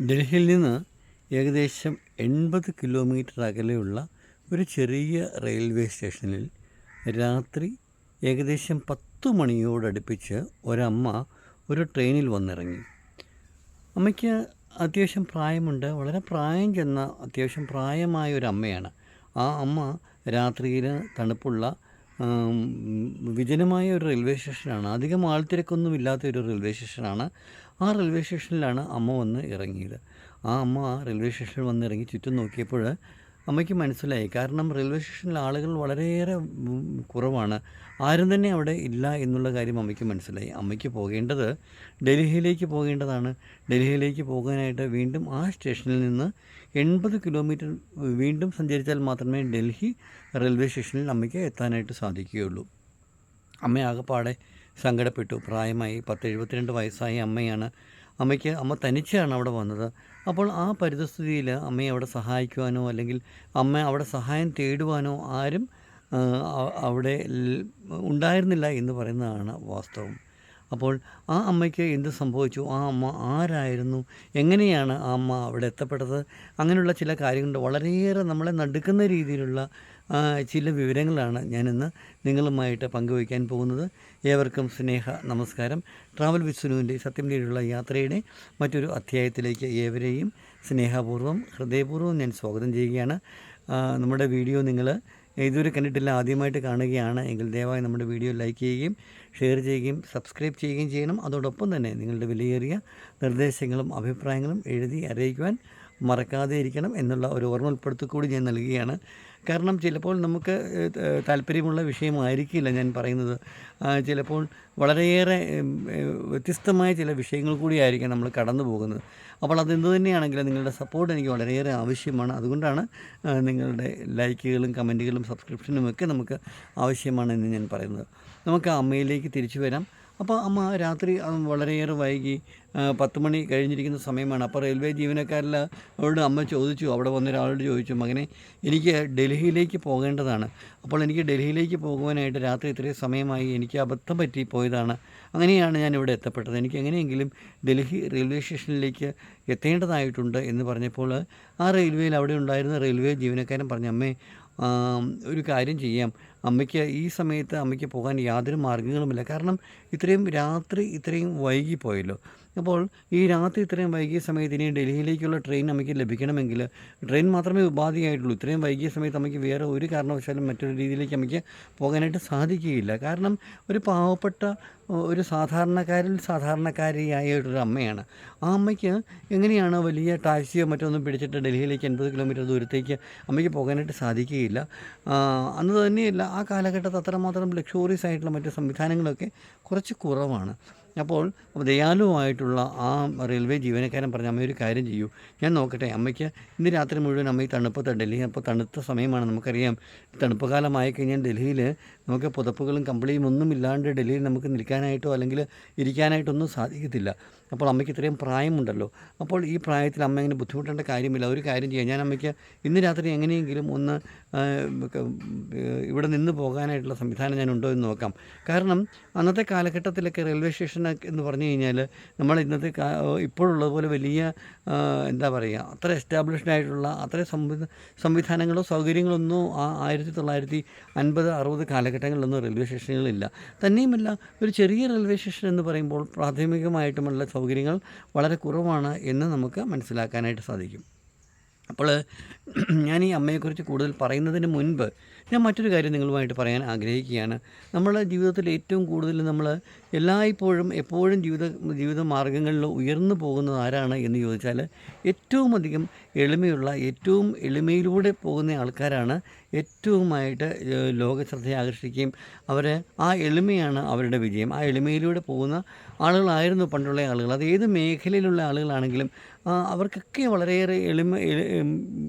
ഡൽഹിയിൽ നിന്ന് ഏകദേശം എൺപത് കിലോമീറ്റർ അകലെയുള്ള ഒരു ചെറിയ റെയിൽവേ സ്റ്റേഷനിൽ രാത്രി ഏകദേശം പത്തു മണിയോടടുപ്പിച്ച് ഒരമ്മ ഒരു ട്രെയിനിൽ വന്നിറങ്ങി. അമ്മയ്ക്ക് അത്യാവശ്യം പ്രായമുണ്ട്. വളരെ പ്രായം ചെന്ന അത്യാവശ്യം പ്രായമായ ഒരു അമ്മയാണ്. ആ അമ്മ രാത്രിയിൽ തണുപ്പുള്ള വിജനമായ ഒരു റെയിൽവേ സ്റ്റേഷനാണ്. അധികം ആൾത്തിരക്കൊന്നും ഇല്ലാത്ത ഒരു റെയിൽവേ സ്റ്റേഷനാണ്. ആ റെയിൽവേ സ്റ്റേഷനിലാണ് അമ്മ വന്ന് ഇറങ്ങിയത്. ആ അമ്മ ആ റെയിൽവേ സ്റ്റേഷനിൽ വന്ന് ഇറങ്ങി ചുറ്റും നോക്കിയപ്പോൾ അമ്മയ്ക്ക് മനസ്സിലായി. കാരണം റെയിൽവേ സ്റ്റേഷനിൽ ആളുകൾ വളരെയേറെ കുറവാണ്. ആരും തന്നെ അവിടെ ഇല്ല എന്നുള്ള കാര്യം അമ്മയ്ക്ക് മനസ്സിലായി. അമ്മയ്ക്ക് പോകേണ്ടത് ഡൽഹിയിലേക്ക് പോകേണ്ടതാണ്. ഡൽഹിയിലേക്ക് പോകാനായിട്ട് വീണ്ടും ആ സ്റ്റേഷനിൽ നിന്ന് എൺപത് കിലോമീറ്റർ വീണ്ടും സഞ്ചരിച്ചാൽ മാത്രമേ ഡൽഹി റെയിൽവേ സ്റ്റേഷനിൽ അമ്മയ്ക്ക് എത്താനായിട്ട് സാധിക്കുകയുള്ളൂ. അമ്മ സങ്കടപ്പെട്ടു. പ്രായമായി പത്ത് എഴുപത്തിരണ്ട് വയസ്സായ അമ്മയാണ് അമ്മയ്ക്ക് അമ്മ തനിച്ചാണ് അവിടെ വന്നത്. അപ്പോൾ ആ പരിതസ്ഥിതിയിൽ അമ്മയെ അവിടെ സഹായിക്കുവാനോ അല്ലെങ്കിൽ അമ്മ അവിടെ സഹായം തേടുവാനോ ആരും അവിടെ ഉണ്ടായിരുന്നില്ല എന്ന് പറയുന്നതാണ് വാസ്തവം. അപ്പോൾ ആ അമ്മയ്ക്ക് എന്ത് സംഭവിച്ചു? ആ അമ്മ ആരായിരുന്നു? എങ്ങനെയാണ് ആ അമ്മ അവിടെ എത്തപ്പെട്ടത്? അങ്ങനെയുള്ള ചില കാര്യങ്ങളുണ്ട്. വളരെയേറെ നമ്മളെ നടുക്കുന്ന രീതിയിലുള്ള ചില വിവരങ്ങളാണ് ഞാനിന്ന് നിങ്ങളുമായിട്ട് പങ്കുവയ്ക്കാൻ പോകുന്നത്. ഏവർക്കും സ്നേഹ നമസ്കാരം. ട്രാവൽ വിസ്നുവിന്റെ സത്യം തേടിയുള്ള യാത്രയുടെ മറ്റൊരു അധ്യായത്തിലേക്ക് ഏവരെയും സ്നേഹപൂർവം ഹൃദയപൂർവം ഞാൻ സ്വാഗതം ചെയ്യുകയാണ്. നമ്മുടെ വീഡിയോ നിങ്ങൾ ഇതുവരെ കണ്ടിട്ടില്ല ആദ്യമായിട്ട് കാണുകയാണ് എങ്കിൽ ദയവായി നമ്മുടെ വീഡിയോ ലൈക്ക് ചെയ്യുകയും ഷെയർ ചെയ്യുകയും സബ്സ്ക്രൈബ് ചെയ്യുകയും ചെയ്യണം. അതോടൊപ്പം തന്നെ നിങ്ങളുടെ വിലയേറിയ നിർദ്ദേശങ്ങളും അഭിപ്രായങ്ങളും എഴുതി അറിയിക്കുവാൻ മറക്കാതെ ഇരിക്കണം എന്നുള്ള ഒരു ഓർമ്മപ്പെടുത്തൽ കൂടി ഞാൻ നൽകുകയാണ്. കാരണം ചിലപ്പോൾ നമുക്ക് താല്പര്യമുള്ള വിഷയമായിരിക്കില്ല ഞാൻ പറയുന്നത്. ചിലപ്പോൾ വളരെയേറെ വ്യത്യസ്തമായ ചില വിഷയങ്ങൾ കൂടിയായിരിക്കും നമ്മൾ കടന്നു പോകുന്നത്. അപ്പോൾ അതെന്ത് തന്നെയാണെങ്കിലും നിങ്ങളുടെ സപ്പോർട്ട് എനിക്ക് വളരെയേറെ ആവശ്യമാണ്. അതുകൊണ്ടാണ് നിങ്ങളുടെ ലൈക്കുകളും കമന്റുകളും സബ്സ്ക്രിപ്ഷനും ഒക്കെ നമുക്ക് ആവശ്യമാണ് എന്ന് ഞാൻ പറയുന്നത്. നമുക്ക് അമ്മയിലേക്ക് തിരിച്ചു വരാം. അപ്പോൾ അമ്മ രാത്രി വളരെയേറെ വൈകി പത്ത് മണി കഴിഞ്ഞിരിക്കുന്ന സമയമാണ്. അപ്പോൾ റെയിൽവേ ജീവനക്കാരിൽ അവരോട് അമ്മ ചോദിച്ചു അവിടെ വന്ന ഒരാളോട് ചോദിച്ചു മകനെ എനിക്ക് ഡൽഹിയിലേക്ക് പോകേണ്ടതാണ്. അപ്പോൾ എനിക്ക് ഡൽഹിയിലേക്ക് പോകുവാനായിട്ട് രാത്രി ഇത്രയും സമയമായി എനിക്ക് അബദ്ധം പറ്റി പോയതാണ്. അങ്ങനെയാണ് ഞാൻ ഇവിടെ എത്തപ്പെട്ടത്. എനിക്ക് എങ്ങനെയെങ്കിലും ഡൽഹി റെയിൽവേ സ്റ്റേഷനിലേക്ക് എത്തേണ്ടതായിട്ടുണ്ട് എന്ന് പറഞ്ഞപ്പോൾ ആ റെയിൽവേയിൽ അവിടെ ഉണ്ടായിരുന്ന റെയിൽവേ ജീവനക്കാരൻ പറഞ്ഞു അമ്മേ ഒരു കാര്യം ചെയ്യാം. അമ്മയ്ക്ക് ഈ സമയത്ത് അമ്മയ്ക്ക് പോകാൻ യാതൊരു മാർഗങ്ങളുമില്ല. കാരണം ഇത്രയും രാത്രി ഇത്രയും വൈകിപ്പോയല്ലോ. അപ്പോൾ ഈ രാത്രി ഇത്രയും വൈകിയ സമയത്ത് ഇനി ഡൽഹിയിലേക്കുള്ള ട്രെയിൻ നമുക്ക് ലഭിക്കണമെങ്കിൽ ട്രെയിൻ മാത്രമേ ഉപാധിയായിട്ടുള്ളൂ. ഇത്രയും വൈകിയ സമയത്ത് നമുക്ക് വേറെ ഒരു കാരണവശാലും മറ്റൊരു രീതിയിലേക്ക് നമുക്ക് പോകാനായിട്ട് സാധിക്കുകയില്ല. കാരണം ഒരു പാവപ്പെട്ട ഒരു സാധാരണക്കാരിൽ സാധാരണക്കാരിയായ ഒരു അമ്മയാണ്. ആ അമ്മയ്ക്ക് എങ്ങനെയാണ് വലിയ ടാക്സിയോ മറ്റോ ഒന്നും പിടിച്ചിട്ട് ഡൽഹിയിലേക്ക് എൺപത് കിലോമീറ്റർ ദൂരത്തേക്ക് അമ്മയ്ക്ക് പോകാനായിട്ട് സാധിക്കുകയില്ല. അന്ന് തന്നെയല്ല ആ കാലഘട്ടത്ത് അത്രമാത്രം ലക്ഷോറിയസ് ആയിട്ടുള്ള മറ്റ് സംവിധാനങ്ങളൊക്കെ കുറച്ച് കുറവാണ്. അപ്പോൾ ദയാലുവായിട്ടുള്ള ആ റെയിൽവേ ജീവനക്കാരൻ പറഞ്ഞ അമ്മ ഒരു കാര്യം ചെയ്യൂ. ഞാൻ നോക്കട്ടെ അമ്മയ്ക്ക് ഇന്ന് രാത്രി മുഴുവൻ അമ്മ ഈ തണുപ്പത്ത് ഡൽഹി അപ്പോൾ തണുത്ത സമയമാണ് നമുക്കറിയാം. തണുപ്പ് കാലമായി കഴിഞ്ഞാൽ ഡൽഹിയിൽ നമുക്ക് പുതപ്പുകളും കമ്പിളിയും ഒന്നും ഇല്ലാണ്ട് ഡൽഹിയിൽ നമുക്ക് നിൽക്കാനായിട്ടോ അല്ലെങ്കിൽ ഇരിക്കാനായിട്ടൊന്നും സാധിക്കത്തില്ല. അപ്പോൾ അമ്മയ്ക്ക് ഇത്രയും പ്രായമുണ്ടല്ലോ. അപ്പോൾ ഈ പ്രായത്തിൽ അമ്മ ഇങ്ങനെ ബുദ്ധിമുട്ടേണ്ട കാര്യമില്ല. ഒരു കാര്യം ചെയ്യാം. ഞാൻ അമ്മയ്ക്ക് ഇന്ന് രാത്രി എങ്ങനെയെങ്കിലും ഒന്ന് ഇവിടെ നിന്ന് പോകാനായിട്ടുള്ള സംവിധാനം ഞാൻ ഉണ്ടോ എന്ന് നോക്കാം. കാരണം അന്നത്തെ കാലഘട്ടത്തിലൊക്കെ റെയിൽവേ സ്റ്റേഷൻ എന്ന് പറഞ്ഞു കഴിഞ്ഞാൽ നമ്മൾ ഇന്നത്തെ ഇപ്പോഴുള്ളതുപോലെ വലിയ എന്താ പറയുക അത്ര എസ്റ്റാബ്ലിഷ്ഡ് ആയിട്ടുള്ള അത്ര സംവിധാനങ്ങളോ സംവിധാനങ്ങളോ സൗകര്യങ്ങളൊന്നും ആ ആയിരത്തി തൊള്ളായിരത്തി അൻപത് അറുപത് കാലഘട്ടങ്ങളിലൊന്നും റെയിൽവേ സ്റ്റേഷനുകളില്ല തന്നെയുമല്ല ഒരു ചെറിയ റെയിൽവേ സ്റ്റേഷൻ എന്ന് പറയുമ്പോൾ പ്രാഥമികമായിട്ടുമുള്ള സൗകര്യങ്ങൾ വളരെ കുറവാണ് എന്ന് നമുക്ക് മനസ്സിലാക്കാനായിട്ട് സാധിക്കും. അപ്പോൾ ഞാൻ ഈ അമ്മയെക്കുറിച്ച് കൂടുതൽ പറയുന്നതിന് മുൻപ് ഞാൻ മറ്റൊരു കാര്യം നിങ്ങളുമായിട്ട് പറയാൻ ആഗ്രഹിക്കുകയാണ്. നമ്മളെ ജീവിതത്തിൽ ഏറ്റവും കൂടുതൽ നമ്മൾ എല്ലായ്പ്പോഴും എപ്പോഴും ജീവിത ജീവിത മാർഗങ്ങളിൽ ഉയർന്നു പോകുന്നത് ആരാണ് എന്ന് ചോദിച്ചാൽ ഏറ്റവും അധികം എളിമയുള്ള ഏറ്റവും എളിമയിലൂടെ പോകുന്ന ആൾക്കാരാണ് ഏറ്റവുമായിട്ട് ലോക ലോകശ്രദ്ധയെ ആകർഷിക്കുകയും അവരെ ആ എളിമയാണ് അവരുടെ വിജയം. ആ എളിമയിലൂടെ പോകുന്ന ആളുകളായിരുന്നു പണ്ടുള്ള ആളുകൾ. അത് ഏത് മേഖലയിലുള്ള ആളുകളാണെങ്കിലും അവർക്കൊക്കെ വളരെയേറെ എളിമ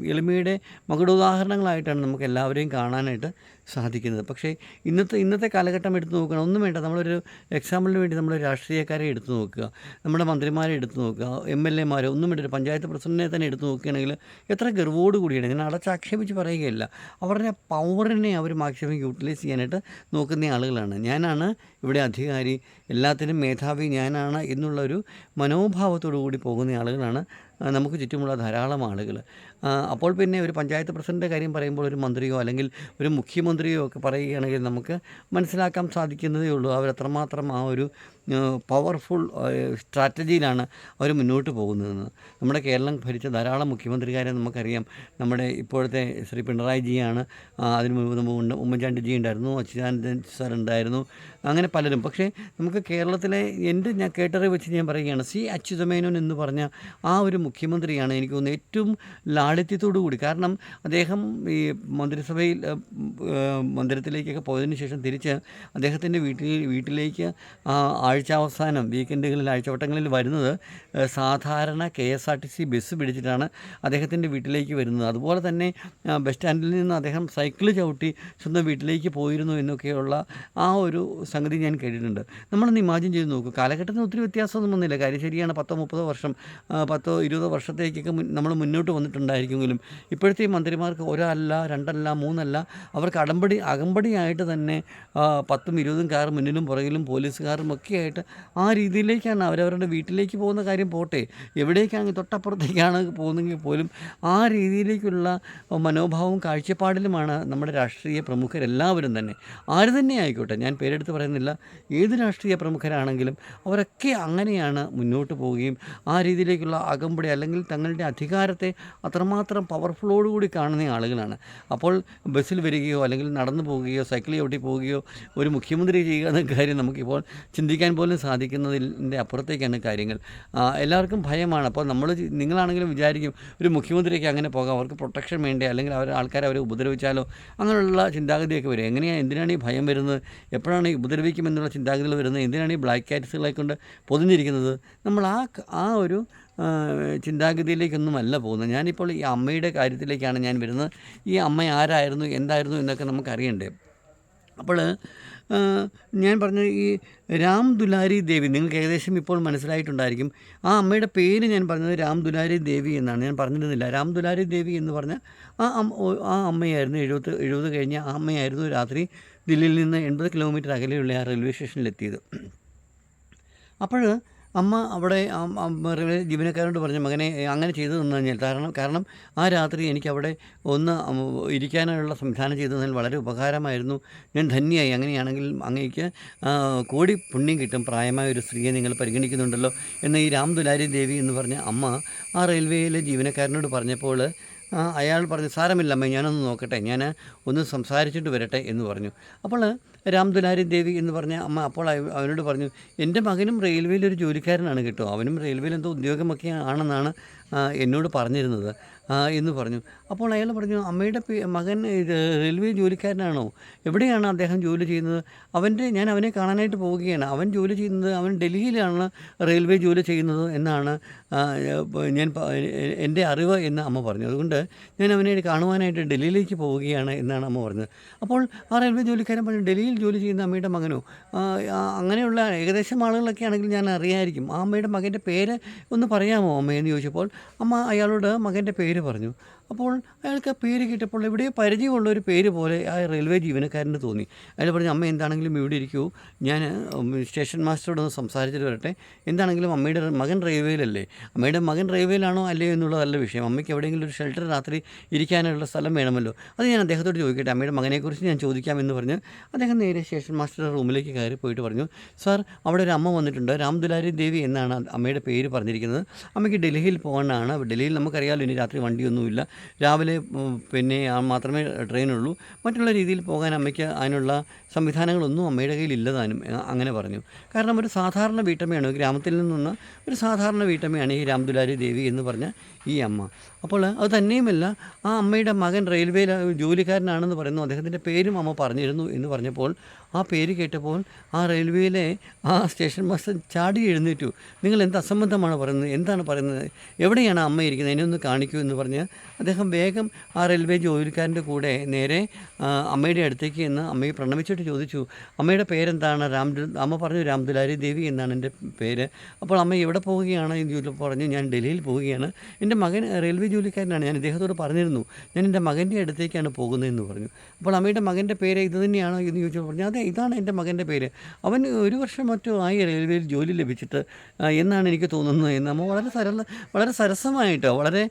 എളിമയുടെ മകുടോദാഹരണങ്ങളായിട്ടാണ് നമുക്ക് എല്ലാവരെയും കാണാനായിട്ട് സാധിക്കുന്നത്. പക്ഷേ ഇന്നത്തെ ഇന്നത്തെ കാലഘട്ടം എടുത്തു നോക്കണം ഒന്നും വേണ്ട. നമ്മളൊരു എക്സാമ്പിളിന് വേണ്ടി നമ്മൾ രാഷ്ട്രീയക്കാരെ എടുത്തു നോക്കുക. നമ്മുടെ മന്ത്രിമാരെ എടുത്തു നോക്കുക. എം എൽ എമാരെ ഒന്നും വേണ്ട. ഒരു പഞ്ചായത്ത് പ്രസിഡന്റിനെ തന്നെ എടുത്തു നോക്കുകയാണെങ്കിൽ എത്ര ഗർവോട് കൂടിയാണ്. ഞാൻ അടച്ചാക്ഷേപിച്ച് പറയുകയല്ല. അവരുടെ പവറിനെ അവർ മാക്സിമം യൂട്ടിലൈസ് ചെയ്യാനായിട്ട് നോക്കുന്ന ആളുകളാണ്. ഞാനാണ് ഇവിടെ അധികാരി. എല്ലാത്തിനും മേധാവി ഞാനാണ് എന്നുള്ളൊരു മനോഭാവത്തോടു കൂടി പോകുന്ന ആളുകളാണ് നമുക്ക് ചുറ്റുമുള്ള ധാരാളം ആളുകൾ അപ്പോൾ പിന്നെ ഒരു പഞ്ചായത്ത് പ്രസിഡന്റെ കാര്യം പറയുമ്പോൾ ഒരു മന്ത്രിയോ അല്ലെങ്കിൽ ഒരു മുഖ്യമന്ത്രിയോ ഒക്കെ പറയുകയാണെങ്കിൽ നമുക്ക് മനസ്സിലാക്കാൻ സാധിക്കുന്നതേ ഉള്ളൂ. അവർ എത്രമാത്രം ആ ഒരു പവർഫുൾ സ്ട്രാറ്റജിയിലാണ് അവർ മുന്നോട്ട് പോകുന്നതെന്ന്. നമ്മുടെ കേരളം ഭരിച്ച ധാരാളം മുഖ്യമന്ത്രിമാരെ നമുക്കറിയാം. നമ്മുടെ ഇപ്പോഴത്തെ ശ്രീ പിണറായി ജിയാണ് അതിനു മുമ്പ് ഉണ്ട്. ഉമ്മൻചാണ്ടി ജി ഉണ്ടായിരുന്നു അച്യുതാനന്ദൻ സാർ ഉണ്ടായിരുന്നു അങ്ങനെ പലരും. പക്ഷേ നമുക്ക് കേരളത്തിലെ എന്റെ ഞാൻ കേട്ടറി വെച്ച് ഞാൻ പറയുകയാണ് സി അച്യുതമേനോൻ എന്ന് പറഞ്ഞ ആ ഒരു മുഖ്യമന്ത്രിയാണ് എനിക്ക് തോന്നുന്നത് ഏറ്റവും ലാളിത്യത്തോടു കൂടി. കാരണം അദ്ദേഹം ഈ മന്ത്രിസഭയിൽ മന്ദിരത്തിലേക്കൊക്കെ പോയതിന് ശേഷം തിരിച്ച് അദ്ദേഹത്തിന്റെ വീട്ടിൽ വീട്ടിലേക്ക് ആഴ്ച അവസാനം വീക്കെൻഡുകളിൽ ആഴ്ചവട്ടങ്ങളിൽ വരുന്നത് സാധാരണ K S R T C bus പിടിച്ചിട്ടാണ് അദ്ദേഹത്തിന്റെ വീട്ടിലേക്ക് വരുന്നത്. അതുപോലെ തന്നെ ബസ് സ്റ്റാൻഡിൽ നിന്ന് അദ്ദേഹം സൈക്കിൾ ചവിട്ടി സ്വന്തം വീട്ടിലേക്ക് പോയിരുന്നു എന്നൊക്കെയുള്ള ആ ഒരു സംഗതി ഞാൻ കേട്ടിട്ടുണ്ട്. നമ്മളൊന്ന് ഇമാജിൻ ചെയ്ത് നോക്കും. കാലഘട്ടത്തിന് ഒത്തിരി വ്യത്യാസമൊന്നും വന്നില്ല. കാര്യം ശരിയാണ് പത്തോ മുപ്പതോ വർഷം പത്തോ ഇരുപതോ വർഷത്തേക്കൊക്കെ നമ്മൾ മുന്നോട്ട് വന്നിട്ടുണ്ടായിരിക്കുമെങ്കിലും ഇപ്പോഴത്തെ മന്ത്രിമാർക്ക് ഒരല്ല രണ്ടല്ല മൂന്നല്ല അവർക്ക് അടമ്പടി അകമ്പടിയായിട്ട് തന്നെ പത്തും ഇരുപതും കാർ മുന്നിലും പുറകിലും പോലീസുകാരും ഒക്കെ ആയിട്ട് ആ രീതിയിലേക്കാണ് അവരവരുടെ വീട്ടിലേക്ക് പോകുന്ന കാര്യം പോട്ടെ. എവിടേക്കാണ് തൊട്ടപ്പുറത്തേക്കാണ് പോകുന്നെങ്കിൽ പോലും ആ രീതിയിലേക്കുള്ള മനോഭാവവും കാഴ്ചപ്പാടിലുമാണ് നമ്മുടെ രാഷ്ട്രീയ പ്രമുഖരെല്ലാവരും തന്നെ. ആര് തന്നെ ആയിക്കോട്ടെ ഞാൻ പേരെടുത്ത് പറയുന്നില്ല. ഏത് രാഷ്ട്രീയ പ്രമുഖരാണെങ്കിലും അവരൊക്കെ അങ്ങനെയാണ് മുന്നോട്ട് പോവുകയും ആ രീതിയിലേക്കുള്ള അകമ്പടി അല്ലെങ്കിൽ തങ്ങളുടെ അധികാരത്തെ അത്രമാത്രം പവർഫുള്ളോടുകൂടി കാണുന്ന ആളുകളാണ്. അപ്പോൾ ബസ്സിൽ വരികയോ അല്ലെങ്കിൽ നടന്നു പോവുകയോ സൈക്കിൾ ചവിട്ടി പോവുകയോ ഒരു മുഖ്യമന്ത്രി ചെയ്യുക എന്ന കാര്യം നമുക്കിപ്പോൾ ചിന്തിക്കാൻ പോലും സാധിക്കുന്നതിന്റെ അപ്പുറത്തേക്കാണ് കാര്യങ്ങൾ. എല്ലാവർക്കും ഭയമാണ്. അപ്പോൾ നമ്മൾ നിങ്ങളാണെങ്കിലും വിചാരിക്കും ഒരു മുഖ്യമന്ത്രിയൊക്കെ അങ്ങനെ പോകാം. അവർക്ക് പ്രൊട്ടക്ഷൻ വേണ്ടേ? അല്ലെങ്കിൽ അവർ ആൾക്കാരെ അവരെ ഉപദ്രവിച്ചാലോ? അങ്ങനെയുള്ള ചിന്താഗതിയൊക്കെ വരും. എങ്ങനെയാണ് എന്തിനാണ് ഈ ഭയം വരുന്നത്? എപ്പോഴാണ് ഈ ഉപദ്രവിക്കുമെന്നുള്ള ചിന്താഗതികൾ വരുന്നത്? എന്തിനാണ് ഈ ബ്ലാക്ക് കാറ്റ്സുകളെ കൊണ്ട് പൊതിഞ്ഞിരിക്കുന്നത്? നമ്മൾ ആ ആ ഒരു ചിന്താഗതിയിലേക്കൊന്നുമല്ല പോകുന്നത്. ഞാനിപ്പോൾ ഈ അമ്മയുടെ കാര്യത്തിലേക്കാണ് ഞാൻ വരുന്നത്. ഈ അമ്മ ആരായിരുന്നു? എന്തായിരുന്നു എന്നൊക്കെ നമുക്കറിയണ്ടേ? അപ്പോൾ ഞാൻ പറഞ്ഞ ഈ രാം ദുലാരി ദേവി നിങ്ങൾക്ക് ഏകദേശം ഇപ്പോൾ മനസ്സിലായിട്ടുണ്ടായിരിക്കും. ആ അമ്മയുടെ പേര് ഞാൻ പറഞ്ഞത് രാം ദുലാരി ദേവി എന്നാണ്. ഞാൻ പറഞ്ഞിരുന്നില്ല. രാം ദുലാരി ദേവി എന്ന് പറഞ്ഞ ആ ആ അമ്മയായിരുന്നു. എഴുപത് എഴുപത് കഴിഞ്ഞ ആ അമ്മയായിരുന്നു രാത്രി ദില്ലിയിൽ നിന്ന് എൺപത് കിലോമീറ്റർ അകലെയുള്ള ആ റെയിൽവേ സ്റ്റേഷനിലെത്തിയത്. അപ്പോൾ അമ്മ അവിടെ ജീവനക്കാരോട് പറഞ്ഞ മകനെ അങ്ങനെ ചെയ്തു തന്നു കഴിഞ്ഞാൽ കാരണം കാരണം ആ രാത്രി എനിക്കവിടെ ഒന്ന് ഇരിക്കാനുള്ള സംവിധാനം ചെയ്തു തന്നാൽ വളരെ ഉപകാരമായിരുന്നു. ഞാൻ ധന്യയായി. അങ്ങനെയാണെങ്കിൽ അങ്ങേക്ക് കോടി പുണ്യം കിട്ടും. പ്രായമായ ഒരു സ്ത്രീയെ നിങ്ങൾ പരിഗണിക്കുന്നുണ്ടല്ലോ എന്ന ഈ രാം ദുലാരി ദേവി എന്ന് പറഞ്ഞ അമ്മ ആ റെയിൽവേയിലെ ജീവനക്കാരനോട് പറഞ്ഞപ്പോൾ അയാൾ പറഞ്ഞു സാരമില്ല അമ്മ ഞാനൊന്ന് നോക്കട്ടെ. ഞാൻ ഒന്ന് സംസാരിച്ചിട്ട് വരട്ടെ എന്ന് പറഞ്ഞു. അപ്പോൾ രാം ദുലാരി ദേവി എന്ന് പറഞ്ഞ അമ്മ അപ്പോൾ അവ- അവനോട് പറഞ്ഞു എന്റെ മകനും റെയിൽവേയിൽ ഒരു ജോലിക്കാരനാണ് കേട്ടോ. അവനും റെയിൽവേയിൽ എന്തോ ഉദ്യോഗമൊക്കെ ആണെന്നാണ് എന്നോട് പറഞ്ഞിരുന്നത്. എന്ന് പറഞ്ഞു. അപ്പോൾ അയാൾ പറഞ്ഞു അമ്മയുടെ മകൻ റെയിൽവേ ജോലിക്കാരനാണോ? എവിടെയാണ് അദ്ദേഹം ജോലി ചെയ്യുന്നത്? അവന്റെ ഞാൻ അവനെ കാണാനായിട്ട് പോവുകയാണ്. അവൻ ജോലി ചെയ്യുന്നത് അവൻ ഡൽഹിയിലാണ് റെയിൽവേ ജോലി ചെയ്യുന്നത് എന്നാണ് ഞാൻ എന്റെ അറിവ് എന്ന് അമ്മ പറഞ്ഞു. അതുകൊണ്ട് ഞാൻ അവനെ കാണുവാനായിട്ട് ഡൽഹിയിലേക്ക് പോവുകയാണ് എന്നാണ് അമ്മ പറഞ്ഞത്. അപ്പോൾ ആ റെയിൽവേ ജോലിക്കാരൻ പറഞ്ഞു ഡൽഹിയിൽ ജോലി ചെയ്യുന്ന അമ്മയുടെ മകനോ? അങ്ങനെയുള്ള ഏകദേശം ആളുകളൊക്കെ ആണെങ്കിൽ ഞാൻ അറിയായിരിക്കും. ആ അമ്മയുടെ മകന്റെ പേര് ഒന്ന് പറയാമോ അമ്മയെന്ന് ചോദിച്ചപ്പോൾ അമ്മ അയാളോട് മകന്റെ പേര് പറഞ്ഞു. അപ്പോൾ അയാൾക്ക് ആ പേര് കേട്ടപ്പോൾ ഇവിടെ പരിചയമുള്ള ഒരു പേര് പോലെ ആ റെയിൽവേ ജീവനക്കാരന് തോന്നി. അയാൾ പറഞ്ഞു അമ്മ എന്താണെങ്കിലും ഇവിടെ ഇരിക്കൂ. ഞാൻ സ്റ്റേഷൻ മാസ്റ്ററോട് സംസാരിച്ചിട്ട് വരട്ടെ. എന്താണെങ്കിലും അമ്മയുടെ മകൻ റെയിൽവേയിലല്ലേ? അമ്മയുടെ മകൻ റെയിൽവേയിലാണോ അല്ലേ എന്നുള്ളതല്ല വിഷയം. അമ്മയ്ക്ക് എവിടെയെങ്കിലും ഒരു ഷെൽട്ടർ രാത്രി ഇരിക്കാനുള്ള സ്ഥലം വേണമല്ലോ. അത് ഞാൻ അദ്ദേഹത്തോട് ചോദിക്കട്ടെ. അമ്മയുടെ മകനെക്കുറിച്ച് ഞാൻ ചോദിക്കാമെന്ന് പറഞ്ഞ് അദ്ദേഹം നേരെ സ്റ്റേഷൻ മാസ്റ്ററുടെ റൂമിലേക്ക് കയറി പോയിട്ട് പറഞ്ഞു സാർ അവിടെ ഒരു അമ്മ വന്നിട്ടുണ്ട്. രാംദുലാരി ദേവി എന്നാണ് അമ്മയുടെ പേര് പറഞ്ഞിരിക്കുന്നത്. അമ്മയ്ക്ക് ഡൽഹിയിൽ പോകാനാണ്. ഡൽഹിയിൽ നമുക്കറിയാമല്ലോ ഇനി രാത്രി വണ്ടിയൊന്നുമില്ല. രാവിലെ പിന്നെ മാത്രമേ ട്രെയിനുള്ളൂ. മറ്റുള്ള രീതിയിൽ പോകാൻ അമ്മയ്ക്ക് അതിനുള്ള സംവിധാനങ്ങളൊന്നും അമ്മയുടെ കയ്യിൽ ഇല്ലതാനും അങ്ങനെ പറഞ്ഞു. കാരണം ഒരു സാധാരണ വീട്ടമ്മയാണ് ഗ്രാമത്തിൽ നിന്നുള്ള ഒരു സാധാരണ വീട്ടമ്മയാണ് ഈ രാംദുലാരി ദേവി എന്ന് പറഞ്ഞ ഈ അമ്മ. അപ്പോൾ അത് തന്നെയുമല്ല ആ അമ്മയുടെ മകൻ റെയിൽവേയിൽ ജോലിക്കാരനാണെന്ന് പറയുന്നു. അദ്ദേഹത്തിന്റെ പേരും അമ്മ പറഞ്ഞിരുന്നു എന്ന് പറഞ്ഞപ്പോൾ ആ പേര് കേട്ടപ്പോൾ ആ റെയിൽവേയിലെ ആ സ്റ്റേഷൻ മാസ്റ്റർ ചാടി എഴുന്നേറ്റു. നിങ്ങൾ എന്ത് അസംബന്ധമാണ് പറയുന്നത്? എന്താണ് പറയുന്നത്? എവിടെയാണ് അമ്മ ഇരിക്കുന്നത്? എന്നെ ഒന്ന് കാണിക്കൂ എന്ന് പറഞ്ഞ് അദ്ദേഹം വേഗം ആ റെയിൽവേ ജോലിക്കാരന്റെ കൂടെ നേരെ അമ്മയുടെ അടുത്തേക്ക് എന്ന് അമ്മയെ പ്രണമിച്ചിട്ട് ചോദിച്ചു അമ്മയുടെ പേരെന്താണ്? രാം അമ്മ പറഞ്ഞു രാംദുലാരി ദേവി എന്നാണ് എന്റെ പേര്. അപ്പോൾ അമ്മ എവിടെ പോവുകയാണ്? എന്ന് പറഞ്ഞു ഞാൻ ഡൽഹിയിൽ പോവുകയാണ്. എന്റെ മകൻ റെയിൽവേ ജോലിക്കാരനാണ്. ഞാൻ ഇദ്ദേഹത്തോട് പറഞ്ഞിരുന്നു ഞാൻ എന്റെ മകന്റെ അടുത്തേക്കാണ് പോകുന്നതെന്ന് പറഞ്ഞു. അപ്പോൾ അമ്മയുടെ മകന്റെ പേര് ഇത് തന്നെയാണോ എന്ന് ചോദിച്ചപ്പോൾ പറഞ്ഞു അതെ ഇതാണ് എന്റെ മകന്റെ പേര്. അവൻ ഒരു വർഷം മറ്റോ ആയി റെയിൽവേയിൽ ജോലി ലഭിച്ചിട്ട് എന്നാണ് എനിക്ക് തോന്നുന്നത് എന്ന്. അമ്മ വളരെ സരള വളരെ സരസമായിട്ട് വളരെ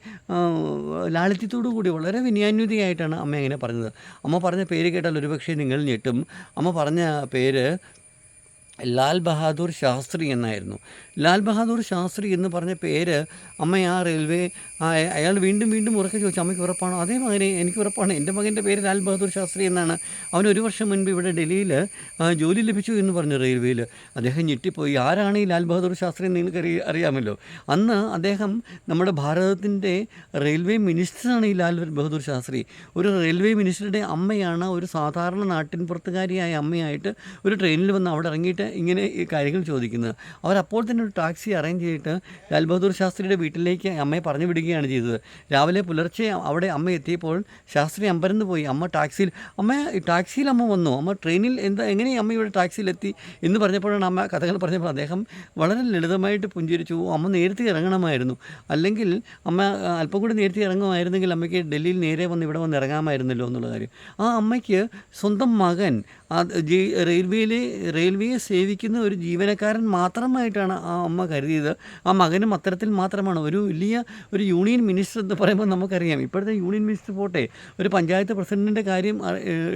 ലാളിത്യത്തോടു കൂടി വളരെ വിനയാന്വിതയായിട്ടാണ് അമ്മ അങ്ങനെ പറഞ്ഞത്. അമ്മ പറഞ്ഞ പേര് കേട്ടാൽ ഒരുപക്ഷെ നിങ്ങൾ ഞെട്ടും. അമ്മ പറഞ്ഞ പേര് ലാൽ ബഹാദൂർ ശാസ്ത്രി എന്നായിരുന്നു. ലാൽ ബഹാദൂർ ശാസ്ത്രി എന്ന് പറഞ്ഞ പേര് അമ്മ ആ റെയിൽവേ അയാൾ വീണ്ടും വീണ്ടും ഉറക്കെ ചോദിച്ചു അമ്മയ്ക്ക് ഉറപ്പാണോ? അതേ മകനെ എനിക്ക് ഉറപ്പാണ്. എന്റെ മകന്റെ പേര് ലാൽ ബഹാദൂർ ശാസ്ത്രി എന്നാണ്. അവൻ ഒരു വർഷം മുൻപ് ഇവിടെ ഡൽഹിയിൽ ജോലി ലഭിച്ചു എന്ന് പറഞ്ഞു റെയിൽവേയിൽ അദ്ദേഹം ഞെട്ടിപ്പോയി. ആരാണ് ഈ ലാൽ ബഹാദൂർ ശാസ്ത്രി എന്ന് നിങ്ങൾക്ക് അറിയ അറിയാമല്ലോ. അന്ന് അദ്ദേഹം നമ്മുടെ ഭാരതത്തിന്റെ റെയിൽവേ മിനിസ്റ്ററാണ് ഈ ലാൽ ബഹദൂർ ശാസ്ത്രി. ഒരു റെയിൽവേ മിനിസ്റ്ററുടെ അമ്മയാണ് ഒരു സാധാരണ നാട്ടിൻ പുറത്തുകാരിയായ അമ്മയായിട്ട് ഒരു ട്രെയിനിൽ വന്ന് അവിടെ ഇറങ്ങിയിട്ട് ഇങ്ങനെ ഈ കാര്യങ്ങൾ ചോദിക്കുന്നത്. അവരപ്പോൾ തന്നെ ഒരു ടാക്സി അറേഞ്ച് ചെയ്തിട്ട് ലാൽ ബഹദൂർ ശാസ്ത്രിയുടെ വീട്ടിലേക്ക് അമ്മയെ പറഞ്ഞു വിടുകയാണ് ചെയ്തത്. രാവിലെ പുലർച്ചെ അവിടെ അമ്മ എത്തിയപ്പോൾ ശാസ്ത്രി അമ്പരന്ന് പോയി. അമ്മ ടാക്സിയിൽ അമ്മ ടാക്സിയിൽ അമ്മ വന്നു? അമ്മ ട്രെയിനിൽ എന്താ എങ്ങനെ അമ്മ ഇവിടെ ടാക്സിയിലെത്തി എന്ന് പറഞ്ഞപ്പോഴാണ് അമ്മ കഥകൾ പറഞ്ഞപ്പോൾ അദ്ദേഹം വളരെ ലളിതമായിട്ട് പുഞ്ചിരിച്ചു. അമ്മ നേരത്തെ ഇറങ്ങണമായിരുന്നു. അല്ലെങ്കിൽ അമ്മ അല്പം കൂടി നേരത്തെ ഇറങ്ങുമായിരുന്നെങ്കിൽ അമ്മയ്ക്ക് ഡൽഹിയിൽ നേരെ വന്ന് ഇവിടെ വന്ന് ഇറങ്ങാമായിരുന്നല്ലോ എന്നുള്ള കാര്യം. ആ അമ്മയ്ക്ക് സ്വന്തം മകൻ ജി- റെയിൽവേയിലെ റെയിൽവേയെ സേവിക്കുന്ന ഒരു ജീവനക്കാരൻ മാത്രമായിട്ടാണ് ആ അമ്മ കരുതിയത്. ആ മകനും അത്തരത്തിൽ മാത്രമാണ്. ഒരു വലിയ ഒരു യൂണിയൻ മിനിസ്റ്റർ എന്ന് പറയുമ്പോൾ നമുക്കറിയാം. ഇപ്പോഴത്തെ യൂണിയൻ മിനിസ്റ്റർ പോട്ടെ ഒരു പഞ്ചായത്ത് പ്രസിഡന്റിന്റെ കാര്യം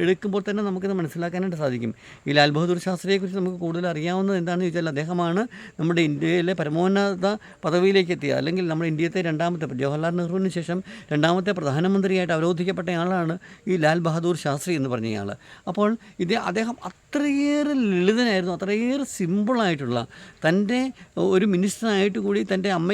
എടുക്കുമ്പോൾ തന്നെ നമുക്കിത് മനസ്സിലാക്കാനായിട്ട് സാധിക്കും. ഈ ലാൽ ബഹദൂർ ശാസ്ത്രിയെക്കുറിച്ച് നമുക്ക് കൂടുതൽ അറിയാവുന്നത് എന്താണെന്ന് ചോദിച്ചാൽ അദ്ദേഹമാണ് നമ്മുടെ ഇന്ത്യയിലെ പരമോന്നത പദവിയിലേക്ക് എത്തിയ അല്ലെങ്കിൽ നമ്മുടെ ഇന്ത്യത്തെ രണ്ടാമത്തെ ജവഹർലാൽ നെഹ്റുവിന് ശേഷം രണ്ടാമത്തെ പ്രധാനമന്ത്രിയായിട്ട് അവരോധിക്കപ്പെട്ട ആളാണ് ഈ ലാൽ ബഹദൂർ ശാസ്ത്രി എന്ന് പറഞ്ഞയാൾ അപ്പോൾ ഇത് അദ്ദേഹം അത്രയേറെ ലളിതനായിരുന്നു അത്രയേറെ സിമ്പിളായിട്ടുള്ള തന്റെ ഒരു മിനിസ്റ്ററായിട്ട് കൂടി തന്റെ അമ്മ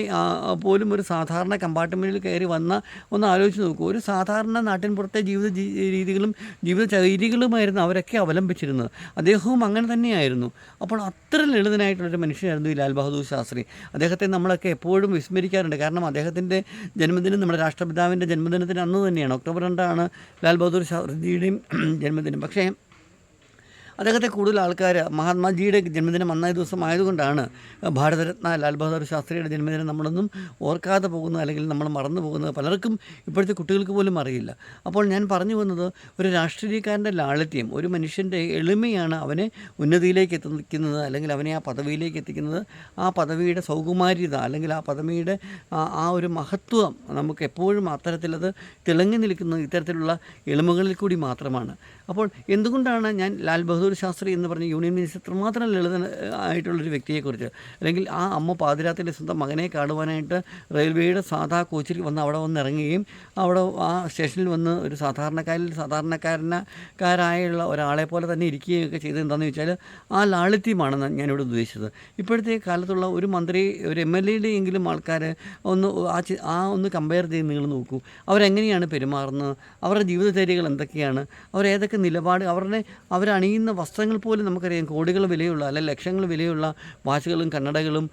പോലും ഒരു സാധാരണ കമ്പാർട്ട്മെന്റിൽ കയറി വന്ന ഒന്ന് ആലോചിച്ച് നോക്കൂ. ഒരു സാധാരണ നാട്ടിൻപുറത്തെ ജീവിത രീതികളും ജീവിത ശൈലികളുമായിരുന്നു അവരൊക്കെ അവലംബിച്ചിരുന്നത്. അദ്ദേഹവും അങ്ങനെ തന്നെയായിരുന്നു. അപ്പോൾ അത്ര ലളിതനായിട്ടുള്ളൊരു മനുഷ്യനായിരുന്നു ഈ ലാൽ ബഹദൂർ ശാസ്ത്രി. അദ്ദേഹത്തെ നമ്മളൊക്കെ എപ്പോഴും വിസ്മരിക്കാറുണ്ട്. കാരണം അദ്ദേഹത്തിന്റെ ജന്മദിനം നമ്മുടെ രാഷ്ട്രപിതാവിന്റെ ജന്മദിനത്തിന് അന്ന് തന്നെയാണ്. ഒക്ടോബർ രണ്ടാണ് ലാൽ ബഹദൂർ ശാസ്ത്രിജിയുടെയും ജന്മദിനം. പക്ഷേ അദ്ദേഹത്തെ കൂടുതൽ ആൾക്കാർ മഹാത്മാജിയുടെ ജന്മദിനം അന്നായ ദിവസം ആയതുകൊണ്ടാണ് ഭാരതരത്ന ലാൽ ബഹദൂർ ശാസ്ത്രിയുടെ ജന്മദിനം നമ്മളൊന്നും ഓർക്കാതെ പോകുന്നത് അല്ലെങ്കിൽ നമ്മൾ മറന്നു പോകുന്നത് പലർക്കും ഇപ്പോഴത്തെ കുട്ടികൾക്ക് പോലും അറിയില്ല. അപ്പോൾ ഞാൻ പറഞ്ഞു വന്നത് ഒരു രാഷ്ട്രീയക്കാരന്റെ ലാളിത്യം ഒരു മനുഷ്യന്റെ എളിമയാണ് അവനെ ഉന്നതിയിലേക്ക് എത്തിക്കുന്നത് അല്ലെങ്കിൽ അവനെ ആ പദവിയിലേക്ക് എത്തിക്കുന്നത്. ആ പദവിയുടെ സൗകുമാര്യത അല്ലെങ്കിൽ ആ പദവിയുടെ ആ- ഒരു മഹത്വം നമുക്ക് എപ്പോഴും അത്തരത്തിലത് തിളങ്ങി നിൽക്കുന്നത് ഇത്തരത്തിലുള്ള എളിമകളിൽ കൂടി മാത്രമാണ്. അപ്പോൾ എന്തുകൊണ്ടാണ് ഞാൻ ലാൽ ബഹദൂർ ശാസ്ത്രി എന്ന് പറഞ്ഞ യൂണിയൻ മിനിസ്റ്റർ ഇത്രമാത്രം ലളിത ആയിട്ടുള്ളൊരു വ്യക്തിയെക്കുറിച്ച്? അല്ലെങ്കിൽ ആ അമ്മ പാതിരാത്തിന്റെ സ്വന്തം മകനെ കാണുവാനായിട്ട് റെയിൽവേയുടെ സാധാ കോച്ചിൽ വന്ന് അവിടെ വന്ന് ഇറങ്ങുകയും അവിടെ ആ സ്റ്റേഷനിൽ വന്ന് ഒരു സാധാരണക്കാരിൽ സാധാരണക്കാരനക്കാരായുള്ള ഒരാളെ പോലെ തന്നെ ഇരിക്കുകയും ഒക്കെ ചെയ്തത് എന്താണെന്ന് വെച്ചാൽ ആ ലാളിത്യമാണ് ഞാനിവിടെ ഉദ്ദേശിച്ചത്. ഇപ്പോഴത്തെ കാലത്തുള്ള ഒരു മന്ത്രി ഒരു എം എൽ എയുടെ എങ്കിലും ആൾക്കാർ ഒന്ന് ആ ആ ഒന്ന് കമ്പയർ ചെയ്ത് നിങ്ങൾ നോക്കൂ. അവരെങ്ങനെയാണ് പെരുമാറുന്നത്? അവരുടെ ജീവിതചര്യകൾ എന്തൊക്കെയാണ്? അവരേതൊക്കെ നിലപാട്. അവരുടെ അവരണിയുന്ന വസ്ത്രങ്ങൾ പോലും നമുക്കറിയാം കോടികൾ വിലയുള്ള അല്ലെ ലക്ഷങ്ങൾ വിലയുള്ള വാച്ചുകളും കണ്ണടകളും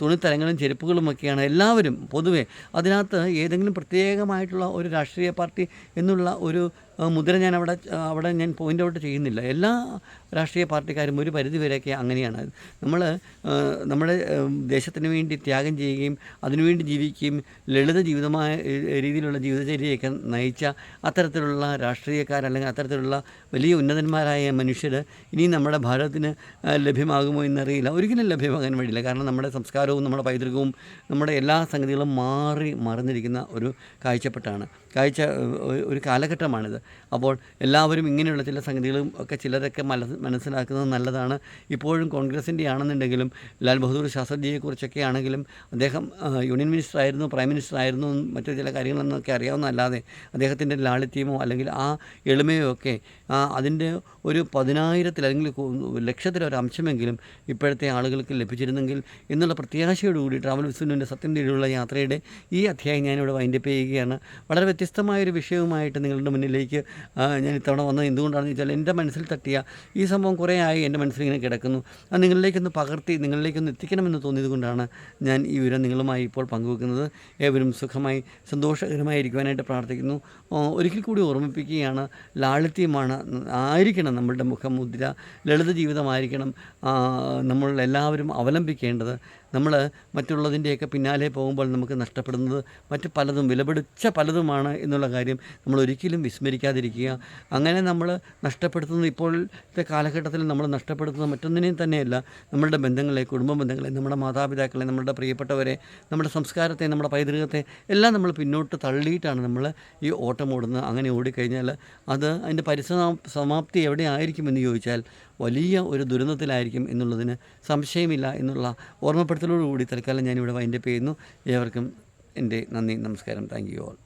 തുണിത്തരങ്ങളും ചെരുപ്പുകളും ഒക്കെയാണ് എല്ലാവരും പൊതുവെ. അതിനകത്ത് ഏതെങ്കിലും പ്രത്യേകമായിട്ടുള്ള ഒരു രാഷ്ട്രീയ പാർട്ടി എന്നുള്ള ഒരു മുദ്ര ഞാൻ അവിടെ അവിടെ ഞാൻ പോയിന്റ് ഔട്ട് ചെയ്യുന്നില്ല. എല്ലാ രാഷ്ട്രീയ പാർട്ടിക്കാരും ഒരു പരിധിവരെയൊക്കെ അങ്ങനെയാണ്. നമ്മൾ നമ്മുടെ ദേശത്തിന് വേണ്ടി ത്യാഗം ചെയ്യുകയും അതിനുവേണ്ടി ജീവിക്കുകയും ലളിത ജീവിതമായ രീതിയിലുള്ള ജീവിതചര്യയൊക്കെ നയിച്ച അത്തരത്തിലുള്ള രാഷ്ട്രീയക്കാർ അല്ലെങ്കിൽ അത്തരത്തിലുള്ള വലിയ ഉന്നതന്മാരായ മനുഷ്യർ ഇനി നമ്മുടെ ഭാരതത്തിന് ലഭ്യമാകുമോ എന്നറിയില്ല. ഒരിക്കലും ലഭ്യമാകാൻ വേണ്ടിയില്ല കാരണം നമ്മുടെ സംസ്കാരവും നമ്മുടെ പൈതൃകവും നമ്മുടെ എല്ലാ സംഗതികളും മാറി മറന്നിരിക്കുന്ന ഒരു കാഴ്ചപ്പെട്ടാണ്. കാഴ്ച ഒരു കാലഘട്ടമാണിത്. അപ്പോൾ എല്ലാവരും ഇങ്ങനെയുള്ള ചില സംഗതികളും ഒക്കെ ചിലരൊക്കെ മനസ് മനസ്സിലാക്കുന്നത് നല്ലതാണ്. ഇപ്പോഴും കോൺഗ്രസിന്റെ ആണെന്നുണ്ടെങ്കിലും ലാൽ ബഹദൂർ ശാസ്ത്രിജിയെക്കുറിച്ചൊക്കെ ആണെങ്കിലും അദ്ദേഹം യൂണിയൻ മിനിസ്റ്റർ ആയിരുന്നു പ്രൈം മിനിസ്റ്റർ ആയിരുന്നു മറ്റു ചില കാര്യങ്ങളെന്നൊക്കെ അറിയാവുന്നതല്ലാതെ അദ്ദേഹത്തിന്റെ ലാളിത്യമോ അല്ലെങ്കിൽ ആ എളിമയോ ഒക്കെ അതിന്റെ ഒരു പതിനായിരത്തിൽ അല്ലെങ്കിൽ ലക്ഷത്തിലൊരു അംശമെങ്കിലും ഇപ്പോഴത്തെ ആളുകൾക്ക് ലഭിച്ചിരുന്നെങ്കിൽ എന്നുള്ള പ്രത്യാശയോടുകൂടി ട്രാവൽ വിസുവിന്റെ സത്യം തേടിയുള്ള യാത്രയുടെ ഈ അധ്യായം ഞാനിവിടെ വൈൻഡപ്പ് ചെയ്യുകയാണ്. വളരെ വ്യത്യസ്തമായൊരു വിഷയവുമായിട്ട് നിങ്ങളുടെ മുന്നിലേക്ക് ഞാൻ ഇത്തവണ വന്നത് എന്തുകൊണ്ടാണെന്ന് വെച്ചാൽ എന്റെ മനസ്സിൽ തട്ടിയ ഈ സംഭവം കുറേ ആയി എന്റെ മനസ്സിലിങ്ങനെ കിടക്കുന്നു. അത് നിങ്ങളിലേക്കൊന്ന് പകർത്തി നിങ്ങളിലേക്കൊന്ന് എത്തിക്കണമെന്ന് തോന്നിയത് കൊണ്ടാണ് ഞാൻ ഈ വിവരം നിങ്ങളുമായി ഇപ്പോൾ പങ്കുവെക്കുന്നത്. ഏവരും സുഖമായി സന്തോഷകരമായി ഇരിക്കുവാനായിട്ട് പ്രാർത്ഥിക്കുന്നു ഒരിക്കൽ കൂടി ഓർമ്മിപ്പിക്കുകയാണ് ലാളിത്യമാണ് ആയിരിക്കണം നമ്മളുടെ മുഖമുദ്ര ലളിത ജീവിതമായിരിക്കണം നമ്മൾ എല്ലാവരും അവലംബിക്കേണ്ടത്. നമ്മൾ മറ്റുള്ളതിന്റെയൊക്കെ പിന്നാലെ പോകുമ്പോൾ നമുക്ക് നഷ്ടപ്പെടുന്നത് മറ്റ് പലതും വിലപിടിച്ച പലതുമാണ് എന്നുള്ള കാര്യം നമ്മൾ ഒരിക്കലും വിസ്മരിക്കാതിരിക്കുക. അങ്ങനെ നമ്മൾ നഷ്ടപ്പെടുത്തുന്നത് ഇപ്പോഴത്തെ കാലഘട്ടത്തിൽ നമ്മൾ നഷ്ടപ്പെടുത്തുന്നത് മറ്റൊന്നിനെയും തന്നെയല്ല. നമ്മളുടെ ബന്ധങ്ങളെ കുടുംബ ബന്ധങ്ങളെ നമ്മുടെ മാതാപിതാക്കളെ നമ്മുടെ പ്രിയപ്പെട്ടവരെ നമ്മുടെ സംസ്കാരത്തെ നമ്മുടെ പൈതൃകത്തെ എല്ലാം നമ്മൾ പിന്നോട്ട് തള്ളിയിട്ടാണ് നമ്മൾ ഈ ഓട്ടം ഓടുന്നത്. അങ്ങനെ ഓടിക്കഴിഞ്ഞാൽ അത് അതിന്റെ പരിസമാ സമാപ്തി എവിടെ ആയിരിക്കുമെന്ന് ചോദിച്ചാൽ വലിയ ഒരു ദുരന്തത്തിലായിരിക്കും എന്നുള്ളതിന് സംശയമില്ല എന്നുള്ള ഓർമ്മപ്പെടുത്തലോടുകൂടി തൽക്കാലം ഞാനിവിടെ വൈൻഡപ്പ് ചെയ്യുന്നു. ഏവർക്കും എന്റെ നന്ദി നമസ്കാരം. Thank you all